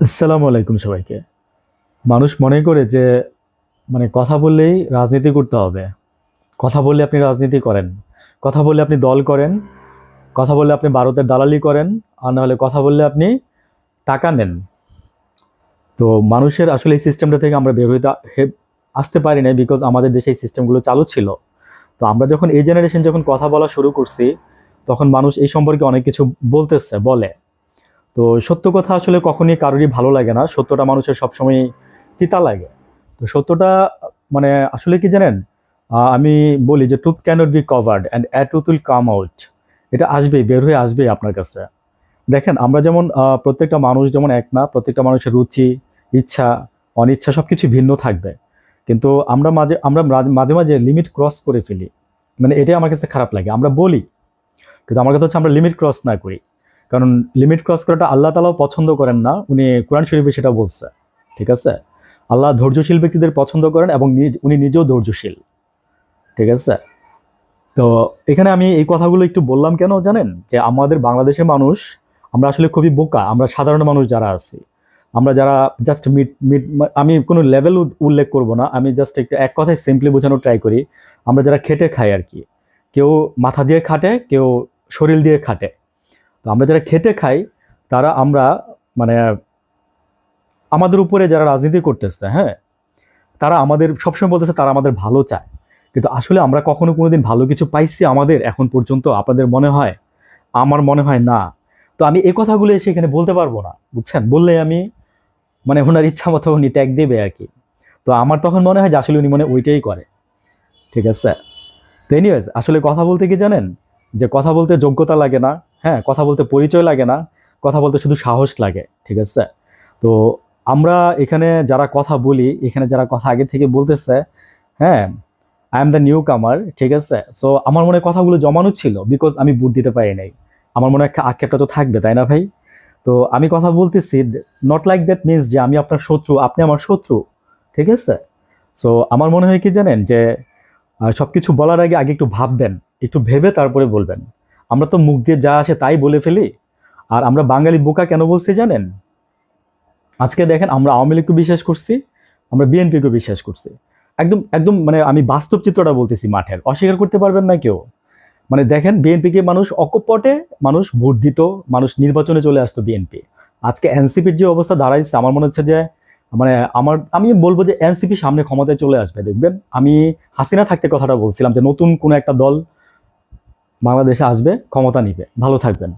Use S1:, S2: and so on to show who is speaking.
S1: আসসালামু আলাইকুম সবাইকে। মানুষ মনে করে যে মানে কথা বললেই রাজনীতি করতে হবে। কথা বললে আপনি রাজনীতি করেন। কথা বললে আপনি দল করেন। কথা বললে আপনি ভারতের দালালি করেন। আর নাহলে কথা বললে আপনি টাকা নেন। তো মানুষের আসলে এই সিস্টেমটা থেকে আমরা বের হইতে আসতে পারি না বিকজ আমাদের দেশে এই সিস্টেমগুলো চালু ছিল। তো আমরা যখন এই জেনারেশন যখন কথা বলা শুরু করছি, তখন মানুষ এই সম্পর্কে অনেক কিছু বলতেছে, বলে। তো সত্য কথা আসলে কখনই কারোরই ভালো লাগে না। সত্যটা মানুষের সবসময় তিতা লাগে। তো সত্যটা মানে আসলে কি জানেন? আমি বলি যে tooth cannot be covered and a tooth will come out এটা আসবেই, বের হয়ে আসবেই আপনার কাছে। দেখেন, আমরা যেমন প্রত্যেকটা মানুষ যেমন এক না, প্রত্যেকটা মানুষের রুচি, ইচ্ছা, অনিচ্ছা সব কিছু ভিন্ন থাকবে। কিন্তু আমরা মাঝে, আমরা মাঝে- মাঝে মাঝে লিমিট ক্রস করে ফেলি। মানে এটাই আমার কাছে খারাপ লাগে। আমরা বলি, কিন্তু আমার কথা হচ্ছে আমরা লিমিট ক্রস না করি। কারণ লিমিট ক্রস করাটা আল্লাহ তালাও পছন্দ করেন না, উনি কোরআন শরীফে সেটা বলছে, ঠিক আছে? আল্লাহ ধৈর্যশীল ব্যক্তিদের পছন্দ করেন এবং নিজ, উনি নিজেও ধৈর্যশীল, ঠিক আছে? তো এখানে আমি এই কথাগুলো একটু বললাম কেন জানেন? যে আমাদের বাংলাদেশের মানুষ, আমরা আসলে খুবই বোকা, আমরা সাধারণ মানুষ যারা আছি। আমরা যারা জাস্ট মিড মিড আমি কোনো লেভেল উল্লেখ করব না, আমি জাস্ট একটু এক কথায় সিম্পলি বোঝানোর ট্রাই করি। আমরা যারা খেটে খাই আর কি, কেউ মাথা দিয়ে খাটে, কেউ শরীর দিয়ে খাটে। তো আমরা যারা খেটে খাই, তারা আমরা মানে আমাদের উপরে যারা রাজনীতি করতেছে হ্যাঁ তারা আমাদের, সবসময় বলতেছে তারা আমাদের ভালো চায়। কিন্তু আসলে আমরা কখনো কোনোদিন ভালো কিছু পাইছি আমাদের এখন পর্যন্ত, আপনাদের মনে হয়? আমার মনে হয় না। তো আমি এই কথাগুলো এসে এখানে বলতে পারব না, বুঝছেন? বললে আমি মানে ওনার ইচ্ছা মতো উনি ট্যাগ দেবে আর কি। তো আমার তখন মনে হয় যে আসলে উনি মনে ওইটাই করে। ঠিক আছে? তো এনিওয়েজ আসলে কথা বলতে কি জানেন? যে কথা বলতে যোগ্যতা লাগে না হ্যাঁ কথা বলতে পরিচয় লাগে না, কথা বলতে শুধু সাহস লাগে, ঠিক আছে? তো আমরা এখানে যারা কথা বলি, এখানে যারা কথা আগে থেকে বলতেছে হ্যাঁ আই এম দ্য নিউ কামার ঠিক আছে? সো আমার মনে কথাগুলো জমানো ছিল বিকজ আমি বুট দিতে পারি নাই। আমার মনে হয় আক্ষেপটা তো থাকবে, তাই না ভাই? তো আমি কথা বলতেছি নট লাইক দ্যাট মিনস যে আমি আপনার শত্রু, আপনি আমার শত্রু, ঠিক আছে? সো আমার মনে হয় কি জানেন যে সব কিছু বলার আগে আগে একটু ভাববেন, একটু ভেবে তারপরে বলবেন। আমরা তো মুখ দিয়ে যা আসে তাই বলে ফেলি। আর আমরা বাঙালি বোকা কেন বলছি জানেন? আজকে দেখেন আমরা আওয়ামী লীগকে বিশ্বাস করছি, আমরা বিএনপিকে বিশ্বাস করছি। একদম একদম মানে আমি বাস্তব চিত্রটা বলতেছি মাঠের। অস্বীকার করতে পারবেন না কেউ। মানে দেখেন বিএনপিকে মানুষ অকপটে মানুষ ভোট দিত, মানুষ নির্বাচনে চলে আসতো বিএনপি। আজকে এনসিপির যে অবস্থা দাঁড়াইছে, আমার মনে হচ্ছে যে মানে আমার, আমি বলব যে এনসিপি সামনে ক্ষমতায় চলে আসবে, দেখবেন? আমি হাসিনা থাকতে কথাটা বলছিলাম যে নতুন কোনো একটা দল বাংলাদেশে আসবে ক্ষমতা নিবে। ভালো থাকবেন।